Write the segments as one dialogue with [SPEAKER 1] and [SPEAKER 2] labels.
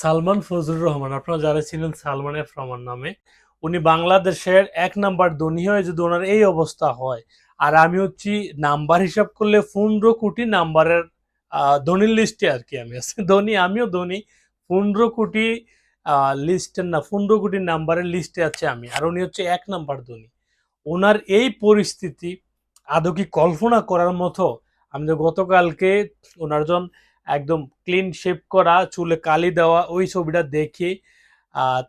[SPEAKER 1] সালমান ফজলুর রহমান, আপনারা যারা ছিলেন সালমান এফ রহমান নামে, উনি বাংলাদেশের এক নাম্বার ধনী হয়ে যদি ওনার এই অবস্থা হয়, আর আমি হচ্ছি নাম্বার হিসাব করলে পনেরো কোটি নাম্বারের ধনীর লিস্টে আর কি আমি আছি। ধনী, আমিও ধনী, পনেরো কোটি লিস্টের না, পনেরো কোটি নাম্বারের লিস্টে আছে আমি, আর উনি হচ্ছে এক নাম্বার ধনী। ওনার এই পরিস্থিতি আদৌ কি কল্পনা করার মতো? আমি তো গতকালকে ওনার জন একদম ক্লিন শেপ করা, চুলে কালি দেওয়া, ওই ছবিটা দেখে।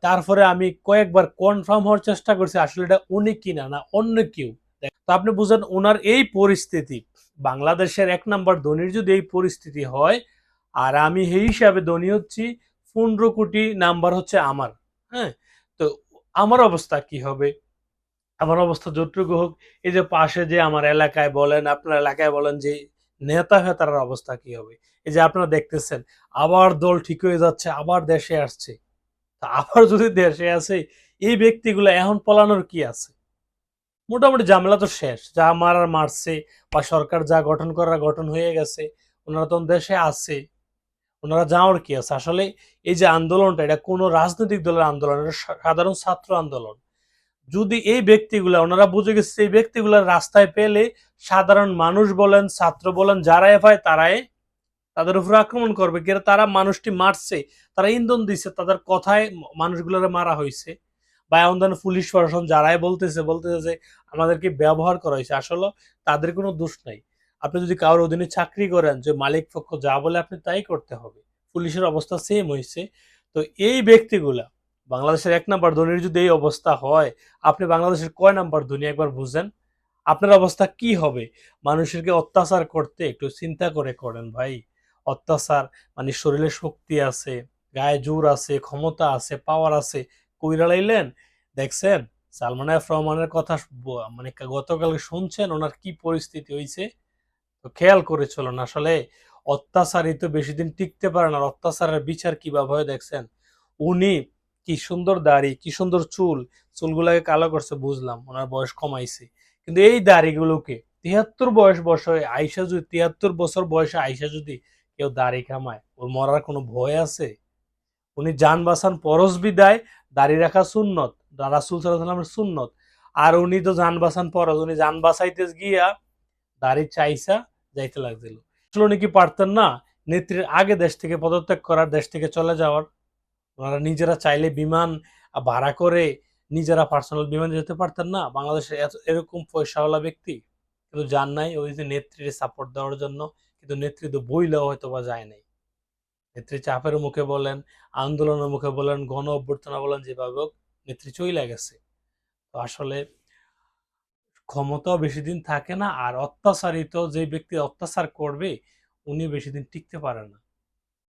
[SPEAKER 1] তারপরে আমি কয়েকবার কনফার্ম হওয়ার চেষ্টা করছি, আসলে এটা উনি কিনা না, অন্য কেউ। তো আপনি বুঝেন ওনার এই পরিস্থিতি, বাংলাদেশের এক নাম্বার ধনির যদি এই পরিস্থিতি হয়, আর আমি সেই হিসাবে ধনী হচ্ছি, পনেরো কোটি নাম্বার হচ্ছে আমার হ্যাঁ? তো আমার অবস্থা কি হবে? আমার অবস্থা যতটুকু হোক, এই যে পাশে যে আমার এলাকায় বলেন, আপনার এলাকায় বলেন যে নেতা ফেতার অবস্থা কি হবে? এই যে আপনারা দেখতেছেন, আবার দল ঠিক হয়ে যাচ্ছে, আবার দেশে আসছে। তা আবার যদি দেশে আসে, এই ব্যক্তিগুলো এখন পলানোর কি আছে? মোটামুটি ঝামেলা তো শেষ। যা মারার মারছে বা সরকার যা গঠন করার গঠন হয়ে গেছে, ওনারা তো দেশে আছে। ওনারা যাওয়ার কি আছে? আসলে এই যে আন্দোলনটা, এটা কোনো রাজনৈতিক দলের আন্দোলন, এটা সাধারণ ছাত্র আন্দোলন। যদি এই ব্যক্তিগুলা, ওনারা বুঝে গেছে এই ব্যক্তিগুলা রাস্তায় পেলে সাধারণ মানুষ বলেন, ছাত্র বলেন যারাই পায় তারাই তাদের উপর আক্রমণ করবে। কিন্তু তারা মানুষটি মারছে, তারা ইন্ধন দিচ্ছে তাদের কথায় মানুষগুলোরে মারা হয়েছে বা এমন ধরনের পুলিশ প্রশাসন যারাই বলতেছে বলতেছে যে আমাদেরকে ব্যবহার করা হয়েছে আসলে তাদের কোনো দোষ নাই। আপনি যদি কারোর অধীনে চাকরি করেন, যে মালিক পক্ষ, যা বলে আপনি তাই করতে হবে। পুলিশের অবস্থা সেম হয়েছে তো এই ব্যক্তিগুলা বাংলাদেশের এক নাম্বার ধনীর যদি এই অবস্থা হয়, আপনি বাংলাদেশের কয় নাম্বার ধনী একবার বুঝেন? আপনার অবস্থা কি হবে? মানুষেরকে অত্যাচার করতে একটু চিন্তা করে করেন ভাই। অত্যাচার মানে শরীরে শক্তি আছে, গায়ে জোর আছে, ক্ষমতা আছে পাওয়ার আছে। কইরা লাইলেন, দেখছেন? সালমান এফ রহমানের কথা মানে গতকাল শুনছেন ওনার কি পরিস্থিতি হয়েছে তো খেয়াল করে চলুন, আসলে অত্যাচারই তো বেশি দিন টিকতে পারে না। আর অত্যাচারের বিচার কীভাবে দেখছেন? উনি কি সুন্দর দাড়ি, কি সুন্দর চুল, চুলগুলাকে কালো করছে, বুঝলাম, ওনার বয়স কমাইছে। কিন্তু এই দাড়িগুলোকে, তিয়াত্তর বয়স বয়সে আইসা যদি, তিয়াত্তর বছর বয়সে আইসা যদি কেউ দাড়ি কামায়, ওর মরার কোনো ভয় আছে? উনি যান বাসান পরশ বিদায়, দাড়ি রাখা সুন্নত, রাসুল সাল্লামের সুন্নত। আর উনি তো যান বাসান পরশ, উনি যান বাসাইতে গিয়া দাড়ি চাইসা, যাইতে লাগছিল। উনি কি পারতেন না? নেত্রীর আগে দেশ থেকে পদত্যাগ করার, দেশ থেকে চলে যাওয়ার? ওনারা নিজেরা চাইলে বিমান ভাড়া করে নিজেরা পার্সোনাল বিমানে যেতে পারতেন না। বাংলাদেশের এত- এরকম পয়সাওয়ালা ব্যক্তি কিন্তু যান নাই, ওই যে নেত্রীর সাপোর্ট দেওয়ার জন্য কিন্তু নেত্রী তো বইলেও হয়তো বা যায় নাই। নেত্রী চাপের মুখে বলেন, আন্দোলনের মুখে বলেন, গণ অভ্যর্থনা বলেন, যেভাবে হোক নেত্রী চইলা গেছে। তো আসলে ক্ষমতাও বেশি দিন থাকে না আর অত্যাচারিত যে ব্যক্তি অত্যাচার করবে উনি বেশি দিন টিকতে পারে না।